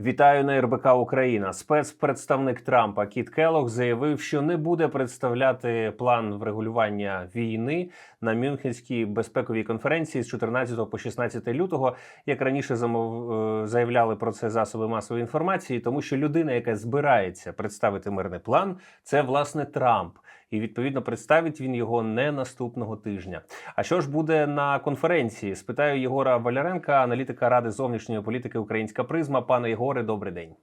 Вітаю на РБК Україна. Спецпредставник Трампа Кіт Келлог заявив, що не буде представляти план врегулювання війни на Мюнхенській безпековій конференції з 14 по 16 лютого, як раніше замов... е, заявляли про це засоби масової інформації, тому що людина, яка збирається представити мирний план, це власне Трамп. І відповідно представить він його не наступного тижня. А що ж буде на конференції? Спитаю Єгора Валяренка, аналітика Ради зовнішньої політики Українська Призма. Пане Єгоре, добрий день.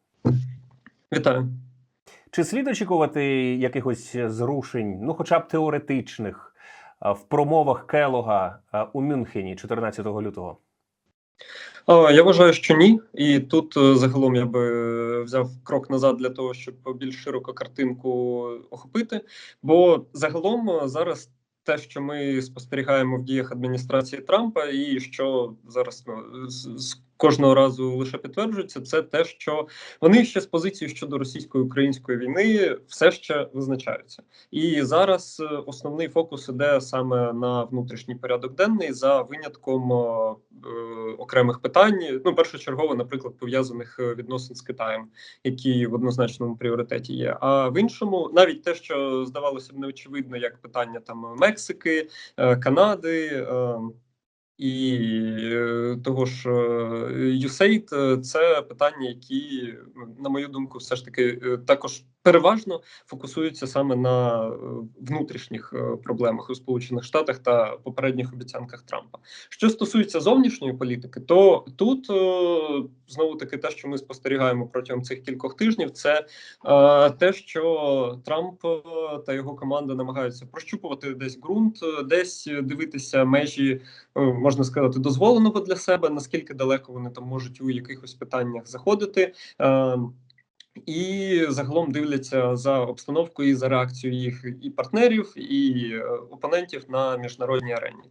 Вітаю. Чи слід очікувати якихось зрушень, ну хоча б теоретичних, в промовах Келога у Мюнхені 14 лютого? Я вважаю, що ні. І тут е, загалом я би е, взяв крок назад для того, щоб більш широко картинку охопити. Бо загалом е, зараз те, що ми спостерігаємо в діях адміністрації Трампа, і що зараз ну, кожного разу лише підтверджується, це те, що вони ще з позиції щодо російсько-української війни все ще визначаються. І зараз е, основний фокус іде саме на внутрішній порядок денний за винятком е, е, окремих питань. Ну, першочергово, наприклад, пов'язаних е, відносин з Китаєм, які в однозначному пріоритеті є. А в іншому, навіть те, що здавалося б неочевидно, як питання там Мексики, е, Канади. е, і е, того ж е, USAID, е, це питання, які, на мою думку, все ж таки також переважно фокусуються саме на е, внутрішніх е, проблемах у Сполучених Штатах та попередніх обіцянках Трампа. Що стосується зовнішньої політики, то тут е, знову таки те, що ми спостерігаємо протягом цих кількох тижнів, це те, що Трамп та його команда намагаються прощупувати десь ґрунт, десь дивитися межі, можна сказати, дозволеного для себе, наскільки далеко вони там можуть у якихось питаннях заходити. І загалом дивляться за обстановкою і за реакцією їх і партнерів, і е, опонентів на міжнародній арені.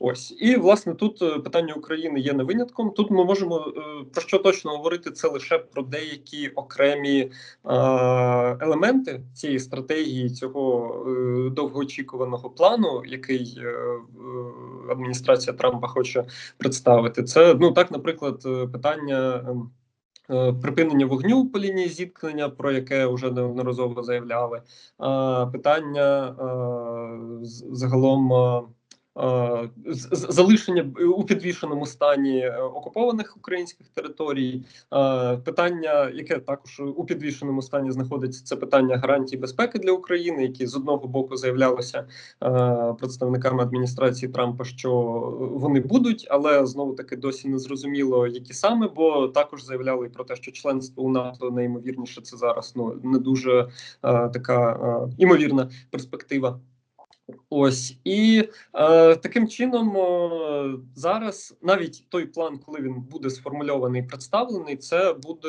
Ось і власне тут е, питання України є не винятком. Тут ми можемо е, про що точно говорити це лише про деякі окремі елементи цієї стратегії, цього довгоочікуваного плану, який адміністрація Трампа хоче представити. Це ну так, наприклад, питання. Е, Припинення вогню по лінії зіткнення, про яке вже неодноразово заявляли, питання е, загалом е, залишення у підвішеному стані е, окупованих українських територій. Е, Питання, яке також у підвішеному стані знаходиться, це питання гарантій безпеки для України, які з одного боку заявлялося е, представниками адміністрації Трампа, що вони будуть, але знову таки досі не зрозуміло, які саме, бо також заявляли про те, що членство у НАТО найімовірніше це зараз ну не дуже така імовірна перспектива. Ось. І е, таким чином е, зараз навіть той план, коли він буде сформульований і представлений, це буде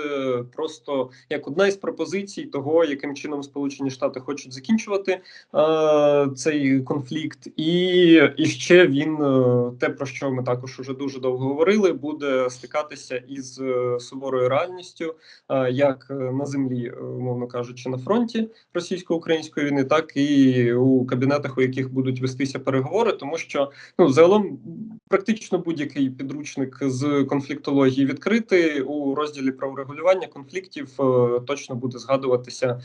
просто як одна із пропозицій того, яким чином Сполучені Штати хочуть закінчувати е, цей конфлікт, і, і ще він е, те, про що ми також уже дуже довго говорили, буде стикатися із е, суворою реальністю, е, як на землі, е, умовно кажучи, на фронті російсько-української війни, так і у кабінетах, яких будуть вестися переговори, тому що ну загалом практично будь-який підручник з конфліктології відкритий у розділі про урегулювання конфліктів е, точно буде згадуватися е,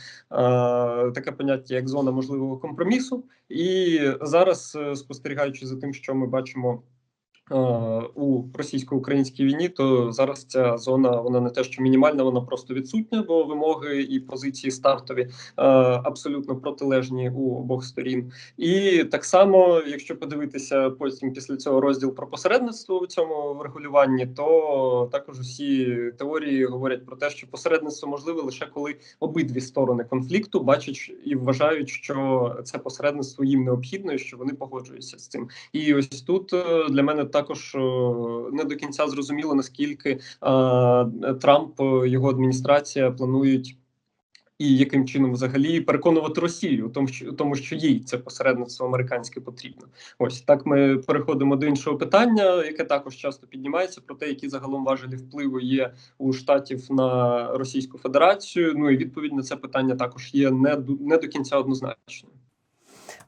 таке поняття як зона можливого компромісу. І зараз е, спостерігаючи за тим, що ми бачимо. Е, У російсько-українській війні, то зараз ця зона вона не те, що мінімальна, вона просто відсутня, бо вимоги і позиції стартові е, абсолютно протилежні у обох сторін. І так само, якщо подивитися потім після цього розділ про посередництво у цьому врегулюванні, то також усі теорії говорять про те, що посередництво можливе лише коли обидві сторони конфлікту бачать і вважають, що це посередництво їм необхідно, і що вони погоджуються з цим. І ось тут е, для мене також е, не до кінця зрозуміло наскільки е, Трамп е, його адміністрація планують. І яким чином взагалі переконувати Росію тому, що тому, що їй це посередництво американське потрібно. Ось так ми переходимо до іншого питання, яке також часто піднімається про те, які загалом важелі впливу є у штатів на Російську Федерацію. Ну і відповідь на це питання також є не до- не до кінця однозначною.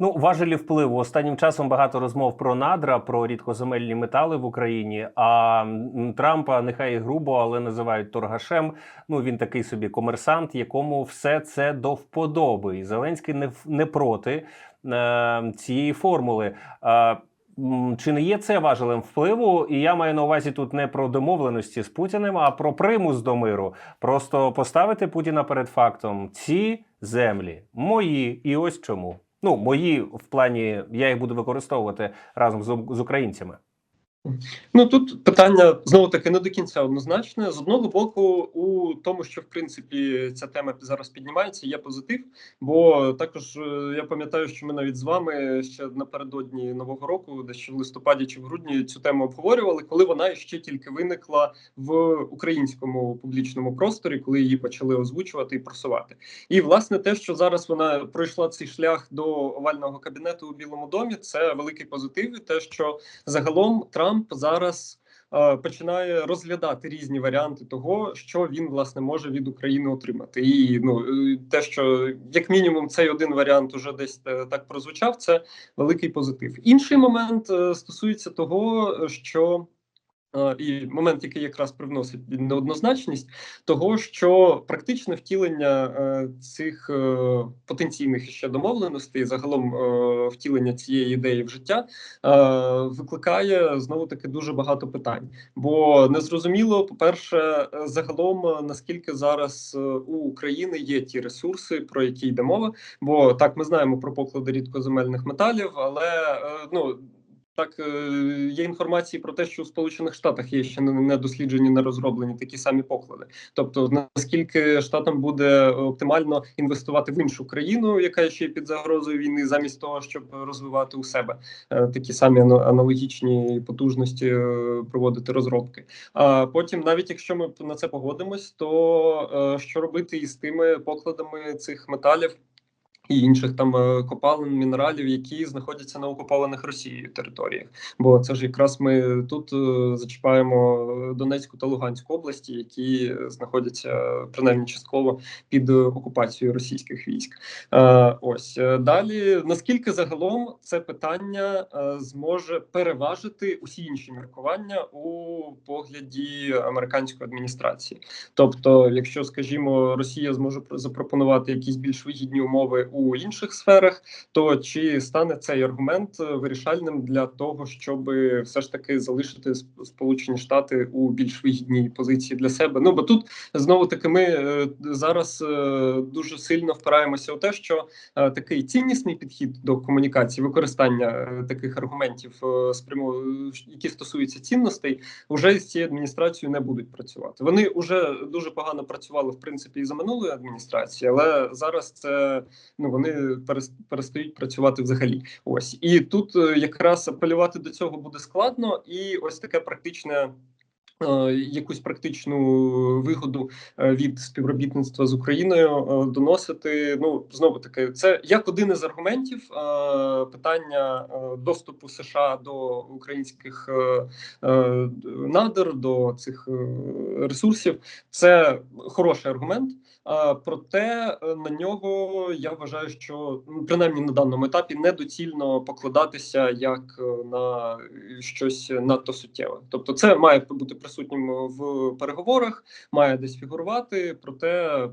Ну, важелі впливу. Останнім часом багато розмов про надра, про рідкоземельні метали в Україні. А Трампа нехай і грубо, але називають торгашем. Ну він такий собі комерсант, якому все це до вподоби. І Зеленський не не проти е, цієї формули. Е, чи не є це важелем впливу? І я маю на увазі тут не про домовленості з Путіним, а про примус до миру. Просто поставити Путіна перед фактом: ці землі мої, і ось чому. Ну, мої в плані я їх буду використовувати разом з, з українцями. Ну тут питання знову таки не до кінця однозначне. З одного боку, у тому, що в принципі ця тема зараз піднімається, є позитив. Бо також е, я пам'ятаю, що ми навіть з вами ще напередодні нового року, десь в листопаді чи в грудні, цю тему обговорювали, коли вона ще тільки виникла в українському публічному просторі, коли її почали озвучувати і просувати. І власне те, що зараз вона пройшла цей шлях до овального кабінету у Білому домі, це великий позитив. І те, що загалом Трамп зараз е, починає розглядати різні варіанти того, що він власне може від України отримати. І ну е, те, що як мінімум цей один варіант уже десь е, так прозвучав, це великий позитив. Інший момент стосується того, що і момент, який якраз привносить неоднозначність, того що практичне втілення е, цих е, потенційних ще домовленостей, загалом е, втілення цієї ідеї в життя, е, викликає знову таки дуже багато питань. Бо незрозуміло, по-перше, е, загалом е, наскільки зараз е, у України є ті ресурси, про які йде мова. Бо так ми знаємо про поклади рідкоземельних металів, але е, ну. Так, е, є інформації про те, що у Сполучених Штатах є ще не- досліджені, не розроблені такі самі поклади. Тобто, наскільки штатам буде оптимально інвестувати в іншу країну, яка ще під загрозою війни, замість того, щоб розвивати у себе е, такі самі аналогічні потужності е, проводити розробки. А потім, навіть якщо ми на це погодимось, то е, що робити із тими покладами цих металів? І інших там е, копалин, мінералів, які знаходяться на окупованих Росією територіях. Бо це ж якраз ми тут е, зачіпаємо е, Донецьку та Луганську області, які знаходяться принаймні частково під окупацією російських військ. Ось далі. Наскільки загалом це питання зможе переважити усі інші міркування у погляді американської адміністрації? Тобто, якщо скажімо, Росія зможе про- запропонувати якісь більш вигідні умови у інших сферах, то чи стане цей аргумент е, вирішальним для того, щоб все ж таки залишити Сполучені Штати у більш вигідній позиції для себе? Ну бо тут знову таки ми е, зараз е, дуже сильно впираємося у те, що такий ціннісний підхід до комунікації, використання таких аргументів, спрямо, які стосуються цінностей, вже з цією адміністрацією не будуть працювати. Вони вже дуже погано працювали в принципі і за минулої адміністрації, але зараз це ну вони перес- перестають працювати взагалі. Ось і тут е, якраз апелювати до цього буде складно, і ось таке практичне. Е, Якусь практичну вигоду е, від співробітництва з Україною е, доносити. Ну знову таки, це як один із аргументів питання доступу США до українських надр, до цих ресурсів. Це хороший аргумент. Проте на нього я вважаю, що ну, принаймні на даному етапі недоцільно покладатися як на щось надто суттєве. Тобто, це має бути присутнім в переговорах, має десь фігурувати. Проте е,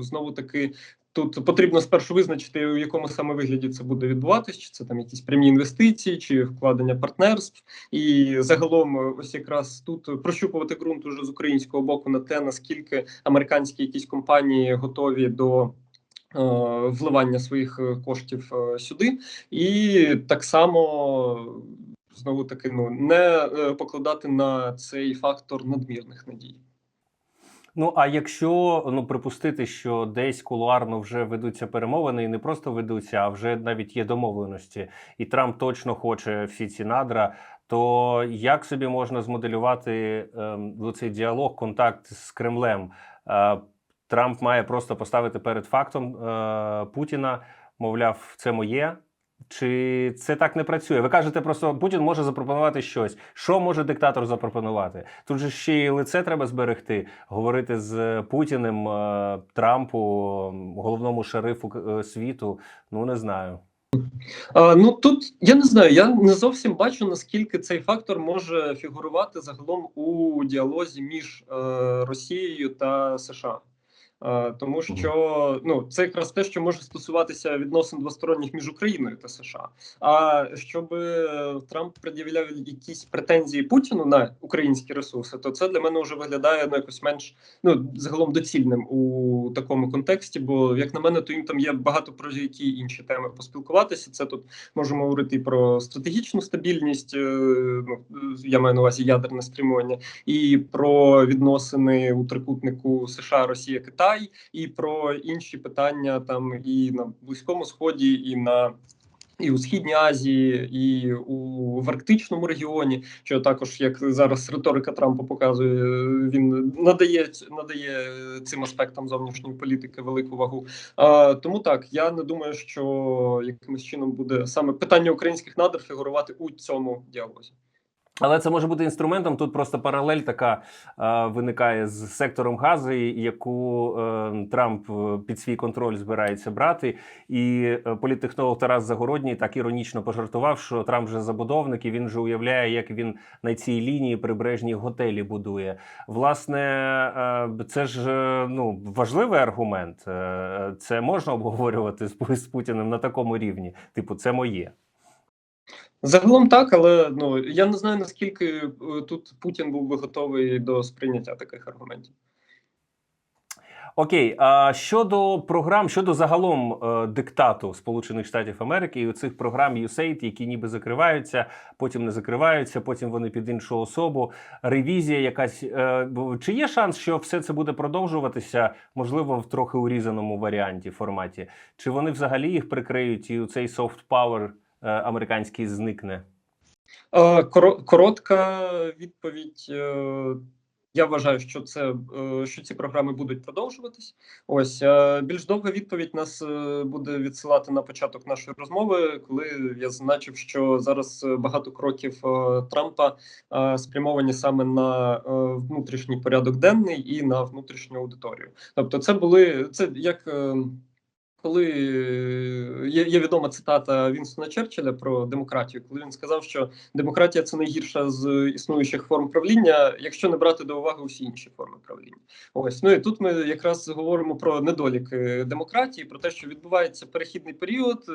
знову таки. Тут потрібно спершу визначити, у якому саме вигляді це буде відбуватись, чи це там якісь прямі інвестиції, чи вкладення партнерств, і загалом, е, ось якраз тут прощупувати ґрунт уже з українського боку на те, наскільки американські якісь компанії готові до. е, Вливання своїх коштів е, сюди, і так само знову таки ну не е, покладати на цей фактор надмірних надій. Ну а якщо ну припустити, що десь кулуарно вже ведуться перемовини, і не просто ведуться, а вже навіть є домовленості, і Трамп точно хоче всі ці надра. То як собі можна змоделювати ем, цей діалог, контакт з Кремлем? Е, Трамп має просто поставити перед фактом е, Путіна, мовляв, це моє. Чи це так не працює? Ви кажете, просто Путін може запропонувати щось. Що може диктатор запропонувати? Тут же ще й лице треба зберегти, говорити з Путіним, е, Трампу, головному шерифу е, світу. Ну не знаю. А, ну тут я не знаю, я не зовсім бачу наскільки цей фактор може фігурувати загалом у діалозі між е, Росією та США. Е, Тому що ну це якраз те, що може стосуватися відносин двосторонніх між Україною та США. А щоб Трамп пред'являв якісь претензії Путіну на українські ресурси, то це для мене вже виглядає ну якось менш ну загалом доцільним у такому контексті. Бо як на мене, то їм там є багато про які інші теми поспілкуватися. Це тут можемо говорити і про стратегічну стабільність. е, Ну я маю на увазі ядерне стримування, і про відносини у трикутнику США, Росія, Китай, і про інші питання там і на близькому сході, і на і у східній Азії, і у в Арктичному регіоні, що також як зараз риторика Трампа показує, він надає надає цим аспектам зовнішньої політики велику вагу. А, тому так я не думаю, що якимось чином буде саме питання українських надр фігурувати у цьому діалозі. Але це може бути інструментом. Тут просто паралель така е, виникає з сектором газу, яку е, Трамп е, під свій контроль збирається брати. І е, політтехнолог Тарас Загородній так іронічно пожартував, що Трамп вже забудовник і він вже уявляє, як він на цій лінії прибережні готелі будує. Власне, е, це ж е, ну важливий аргумент. Е, це можна обговорювати з, з Путіним на такому рівні. Типу, це моє. Загалом так, але ну я не знаю наскільки е, тут Путін був би готовий до сприйняття таких аргументів. Окей, а щодо програм, щодо загалом е, диктату Сполучених Штатів Америки і цих програм USAID, які ніби закриваються, потім не закриваються, потім вони під іншу особу. Ревізія, якась е, чи є шанс, що все це буде продовжуватися, можливо, в трохи урізаному варіанті форматі? Чи вони взагалі їх прикриють і у цей soft power американський зникне? Е, коротка відповідь. Е, я вважаю, що це е, що ці програми будуть продовжуватись. Ось е, більш довга відповідь нас е, буде відсилати на початок нашої розмови, коли я зазначив, що зараз багато кроків Трампа спрямовані саме на внутрішній порядок денний і на внутрішню аудиторію. Тобто, це були це як. Коли є є відома цитата Вінстона Черчилля про демократію, коли він сказав, що демократія це найгірша з існуючих форм правління, якщо не брати до уваги усі інші форми правління. Ось ну і тут ми якраз говоримо про недоліки демократії, про те, що відбувається перехідний період, е,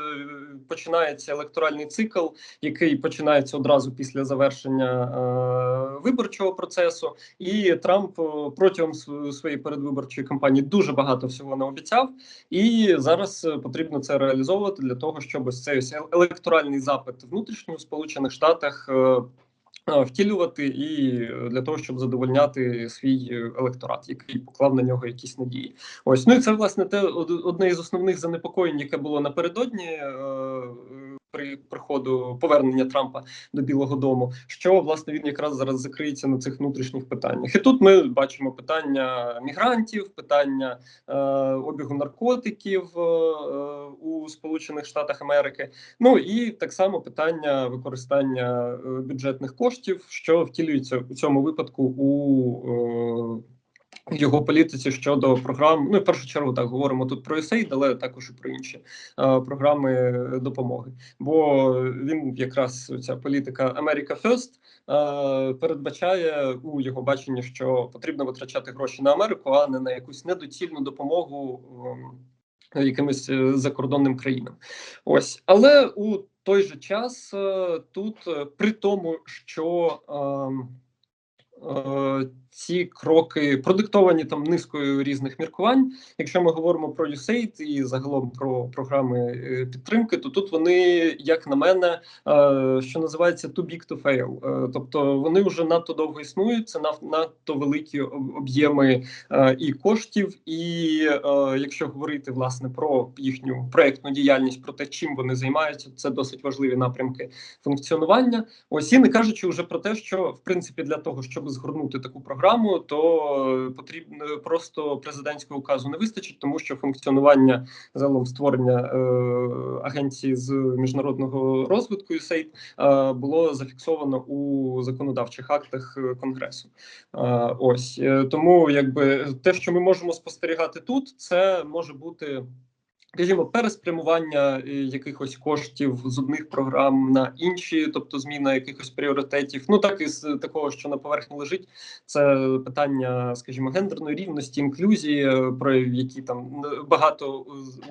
починається електоральний цикл, який починається одразу після завершення е, виборчого процесу, і Трамп протягом своєї передвиборчої кампанії дуже багато всього не обіцяв і зараз зараз е, потрібно це реалізовувати для того, щоб ось цей електоральний запит внутрішньо в Сполучених Штатах. Е, втілювати і для того, щоб задовольняти свій електорат, який поклав на нього якісь надії. Ось ну і це власне те одне із основних занепокоєнь, яке було напередодні е, при приходу повернення Трампа до Білого Дому, що власне він якраз зараз закриється на цих внутрішніх питаннях. І тут ми бачимо питання мігрантів, питання е, обігу наркотиків е, у Сполучених Штатах Америки. Ну і так само питання використання е, бюджетних коштів, що втілюється у цьому випадку у. Е, його політиці щодо програм. Ну в першу чергу так говоримо тут про USAID, але також і про інші е, програми допомоги. Бо він якраз ця політика America First е, передбачає у його баченні, що потрібно витрачати гроші на Америку, а не на якусь недоцільну допомогу е, якимось закордонним країнам. Ось але у той же час е, тут е, при тому, що ем, е, ці кроки продиктовані там низкою різних міркувань. Якщо ми говоримо про USAID і загалом про програми е, підтримки, то тут вони, як на мене, е, що називається too big to fail. Е, тобто вони вже надто довго існують. Це надто великі об'єми і коштів. І якщо говорити власне про їхню проектну діяльність, про те, чим вони займаються, це досить важливі напрямки функціонування. Ось і не кажучи вже про те, що в принципі для того, щоб згорнути таку програму то потрібно просто президентського указу не вистачить, тому що функціонування загалом створення е, агенції з міжнародного розвитку USAID е, було зафіксовано у законодавчих актах конгресу. Е, ось е, тому, якби те, що ми можемо спостерігати тут, це може бути. Скажімо, переспрямування е, якихось коштів з одних програм на інші, тобто зміна якихось пріоритетів. Ну так і з такого, що на поверхні лежить, це питання, скажімо, гендерної рівності, інклюзії, е, про які там н- багато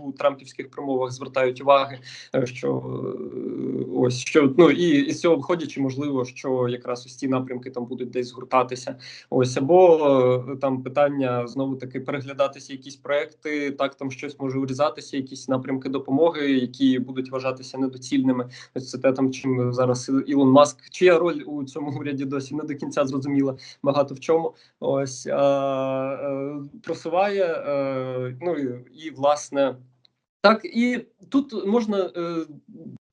у трампівських промовах звертають уваги. е, Що е, ось що ну і, і з цього виходячи, можливо, що якраз ось ці напрямки там будуть десь згортатися. Ось або е, там питання знову таки переглядатися якісь проекти, так там щось може урізатися, якісь напрямки допомоги, які будуть вважатися недоцільними. Ось це те там, чим зараз Ілон Маск, чия роль у цьому уряді досі не до кінця зрозуміла багато в чому. Ось а, е, просуває. Е, ну і власне. Так, і тут можна, е,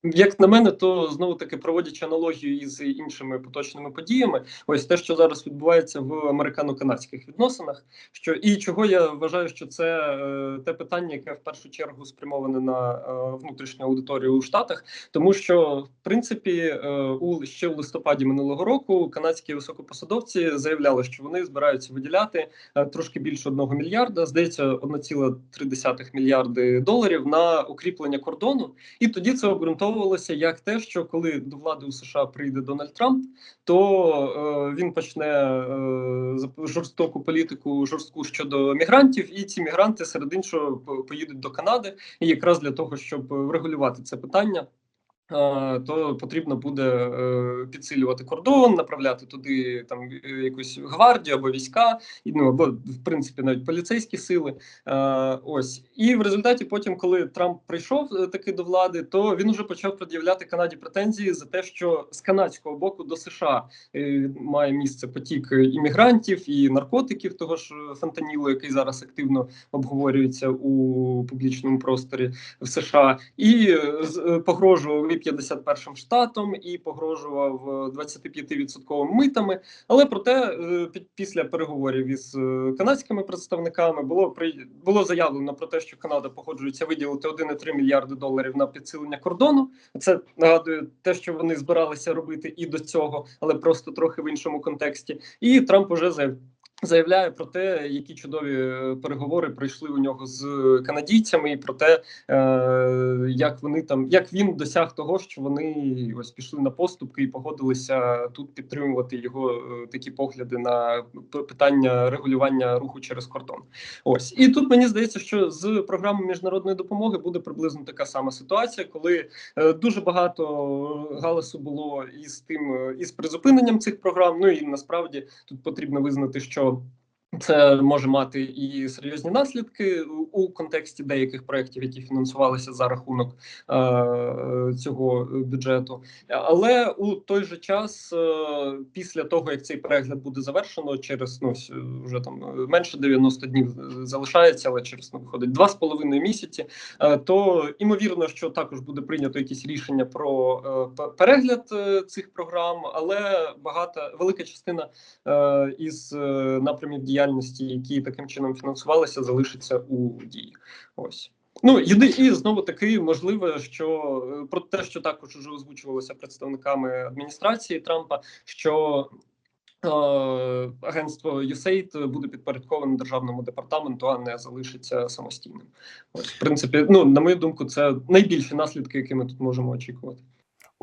як на мене, то знову таки проводячи аналогію із іншими поточними подіями, ось те, що зараз відбувається в американо-канадських відносинах, що і чого я вважаю, що це е, те питання, яке в першу чергу спрямоване на е, внутрішню аудиторію у Штатах, тому що в принципі е, у ще у листопаді минулого року канадські високопосадовці заявляли, що вони збираються виділяти е, трошки більше одного мільярда, здається, 1,3 мільярди доларів на укріплення кордону. І тоді це обґрунтовувалося як те, що коли до влади у США прийде Дональд Трамп, то е, він почне е, жорстоку політику жорстку щодо мігрантів, і ці мігранти серед іншого по- поїдуть до Канади, і якраз для того, щоб врегулювати це питання. Е, То потрібно буде е, підсилювати кордон, направляти туди там е, якусь гвардію або війська, ну або в принципі навіть поліцейські сили. Ось і в результаті, потім, коли Трамп прийшов таки до влади, то він вже почав пред'являти Канаді претензії за те, що з канадського боку до США має місце потік іммігрантів і наркотиків, того ж фентанілу, який зараз активно обговорюється у публічному просторі в США, і погрожував 51 штатом, і погрожував е, 25% митами. Але проте е, після переговорів із е, канадськими представниками було було заявлено про те, що Канада погоджується виділити 1,3 мільярди доларів на підсилення кордону. Це нагадує те, що вони збиралися робити і до цього, але просто трохи в іншому контексті. І Трамп уже заяв- Заявляє про те, які чудові е, переговори пройшли у нього з канадійцями, і про те, е, як вони там, як він досяг того, що вони ось пішли на поступки і погодилися тут підтримувати його е, такі погляди на питання регулювання руху через кордон. Ось і тут мені здається, що з програмою міжнародної допомоги буде приблизно така сама ситуація, коли дуже багато галасу було із тим, із призупиненням цих програм. Ну і насправді тут потрібно визнати, що. Valeu! Це може мати і серйозні наслідки у, контексті деяких проєктів, які фінансувалися за рахунок е, цього бюджету. Але у той же час, е, після того як цей перегляд буде завершено, через ну вже там е, менше 90 днів е, залишається, але через ну, виходить два з половиною місяці. е, То імовірно, що також буде прийнято якісь рішення про е, перегляд е, цих програм, але багата велика частина е, із е, напрямів діяльності, які таким чином фінансувалися, залишиться у дії. Ось. Ну єди і знову таки можливо, що е, про те, що також вже озвучувалося представниками адміністрації Трампа, що е, агентство USAID буде підпорядковане державному департаменту, а не залишиться самостійним. Ось, в принципі, ну на мою думку, це найбільші наслідки, які ми тут можемо очікувати.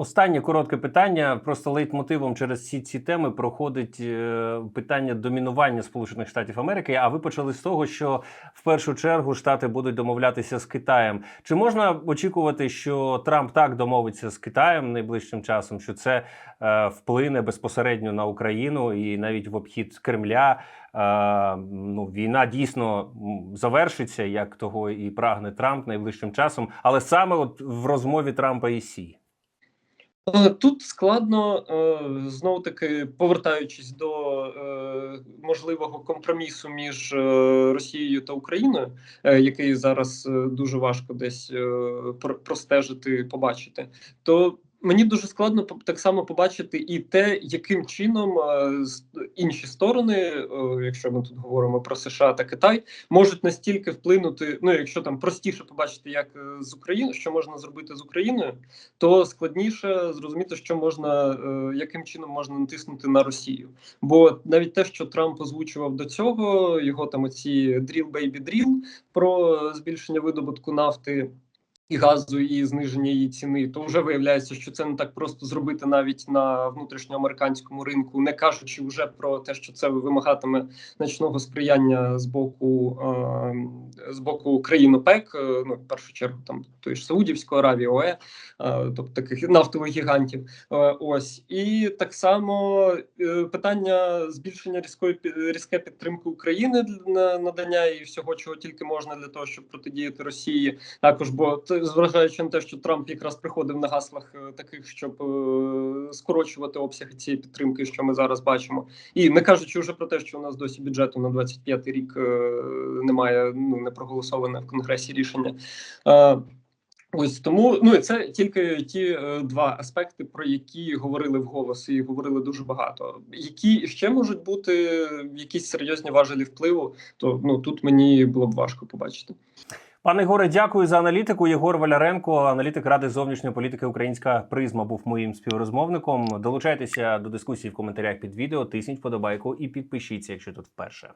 Останнє коротке питання. Просто лейтмотивом через всі ці теми проходить е, питання домінування Сполучених Штатів Америки. А ви почали з того, що в першу чергу Штати будуть домовлятися з Китаєм. Чи можна очікувати, що Трамп так домовиться з Китаєм найближчим часом? Що це е, вплине безпосередньо на Україну і навіть в обхід Кремля? Е, ну, війна дійсно завершиться, як того і прагне Трамп найближчим часом, але саме от в розмові Трампа і Сі. Е, Тут складно е, знову таки повертаючись до е, можливого компромісу між Росією та Україною, який зараз дуже важко десь простежити, побачити, то Мені дуже складно так само побачити і те, яким чином е, з- інші сторони, е, якщо ми тут говоримо про США та Китай, можуть настільки вплинути. Ну, якщо там простіше побачити, як е, з Україною, що можна зробити з Україною, то складніше зрозуміти, що можна, яким чином можна натиснути на Росію. Бо навіть те, що Трамп озвучував до цього, його там оці drill baby drill про збільшення видобутку нафти і газу, і зниження її ціни, то вже виявляється, що це не так просто зробити навіть на внутрішньоамериканському ринку, не кажучи вже про те, що це вимагатиме значного сприяння з боку е, з боку країн ОПЕК, е, ну в першу чергу там тої ж Саудівської Аравії, ОЕ, е, тобто таких нафтових гігантів. Ось і так само питання збільшення різкої різке підтримки України для надання і всього, чого тільки можна для того, щоб протидіяти Росії. Також, бо зважаючи на те, що Трамп якраз приходив на гаслах е, таких, щоб е, скорочувати обсяги цієї підтримки, що ми зараз бачимо, і не кажучи вже про те, що у нас досі бюджету на 25-й рік е, немає, ну не проголосоване в конгресі рішення. Е, Ось тому ну і це тільки ті е, два аспекти, про які говорили вголос і говорили дуже багато. Які ще можуть бути якісь серйозні важелі впливу, то ну тут мені було б важко побачити. Пане Ігоре, дякую за аналітику. Єгор Валяренко, аналітик Ради зовнішньої політики Українська призма, був моїм співрозмовником. Долучайтеся до дискусії в коментарях під відео, тисніть вподобайку і підпишіться, якщо тут вперше.